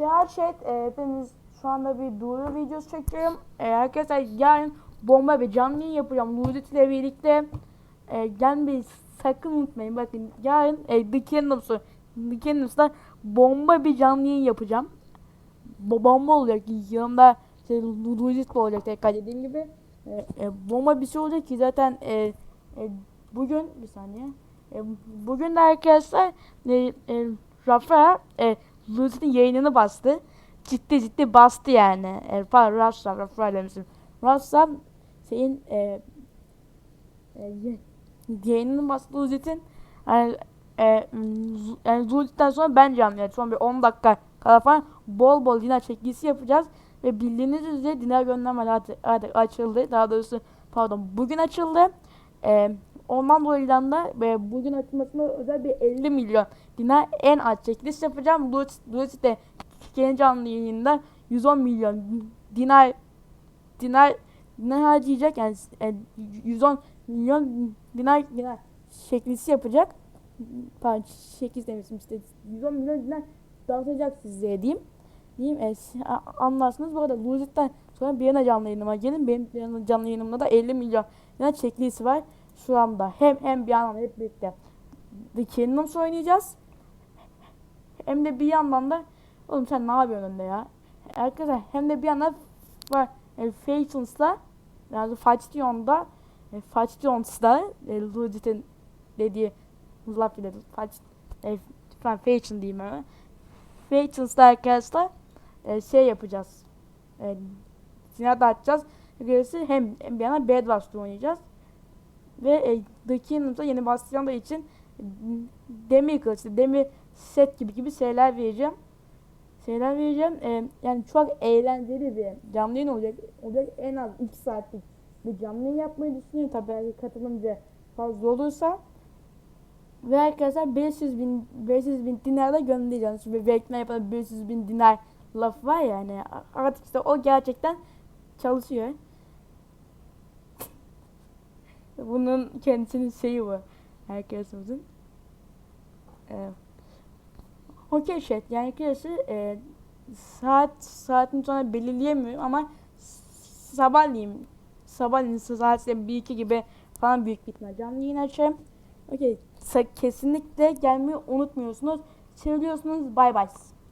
Seyahat şey, e, hepiniz şu anda bir duyuru videosu çekiyorum. E, arkadaşlar yarın bomba bir canlı yayın yapacağım. Nurdet ile birlikte. E, gelmeyi sakın unutmayın. Bakın yarın e, The Kingdoms'u The Kingdoms'da bomba bir canlı yayın yapacağım. Bo bomba olacak. Yanımda şey, Nurdet olacak tekrar dediğim gibi. E, e, bomba bir şey olacak ki zaten e, e, bugün bir saniye. E, bugün de arkadaşlar e, e, Rafa e, Lucy'nin yayınını bastı. Ciddi ciddi bastı yani. E, Rafa Rafa demişim. Rafa şeyin e, e, yayınını bastı Lucy'nin. Yani, e, yani Lucy'den sonra ben canlı yani son bir 10 dakika kadar falan bol bol dinler çekilisi yapacağız. Ve bildiğiniz üzere dinler göndermeler artık, açıldı. Daha doğrusu pardon bugün açıldı. E, ondan dolayı da e, bugün açılmasına özel bir 50 milyon dinar en az çekiliş yapacağım. Lucy de kendi canlı yayında 110 milyon dinar dinar dinar harcayacak yani e, 110 milyon dinar dinar çekilişi yapacak. Pardon çekiliş demiştim işte 110 milyon dinar dağıtacak size diyeyim. Diyeyim e, anlarsınız. Bu arada Lucy'den sonra bir yana canlı yayınıma gelin. Benim canlı yayınımda da 50 milyon dinar çekilişi var şu anda. Hem hem bir yandan hep birlikte The Kingdoms oynayacağız. Hem de bir yandan da oğlum sen ne yapıyorsun önde ya? Arkadaşlar hem de bir yandan e, Factions'la yani Faction'da e, Factions'da e, Ludit'in dediği laf ile Fact e, Faction diyeyim hemen. Factions'da arkadaşlar e, şey yapacağız. E, silah dağıtacağız. Gerisi hem, hem bir yandan Bedwars'ta oynayacağız. Ve e, The Kingdoms'a yeni Bastion'da için demir kılıç, demir set gibi gibi şeyler vereceğim. Şeyler vereceğim. Ee, yani çok eğlenceli bir canlı yayın olacak. Olacak en az 2 saatlik bir canlı yayın yapmayı düşünüyorum. Tabii katılımcı fazla olursa. Ve arkadaşlar 500 bin, 500 bin dinar da göndereceğim. Şimdi reklam yapan 500 bin dinar laf var ya yani artık işte o gerçekten çalışıyor. Bunun kendisinin şeyi bu. Herkesimizin. Ee, Okey şey yani arkadaşlar e, saat saatin sonra belirleyemiyorum ama sabahleyin sabahleyin saat 1-2 gibi falan büyük bir ihtimal canlı yayın açarım. Okey kesinlikle gelmeyi unutmuyorsunuz. Seviyorsunuz bay bay.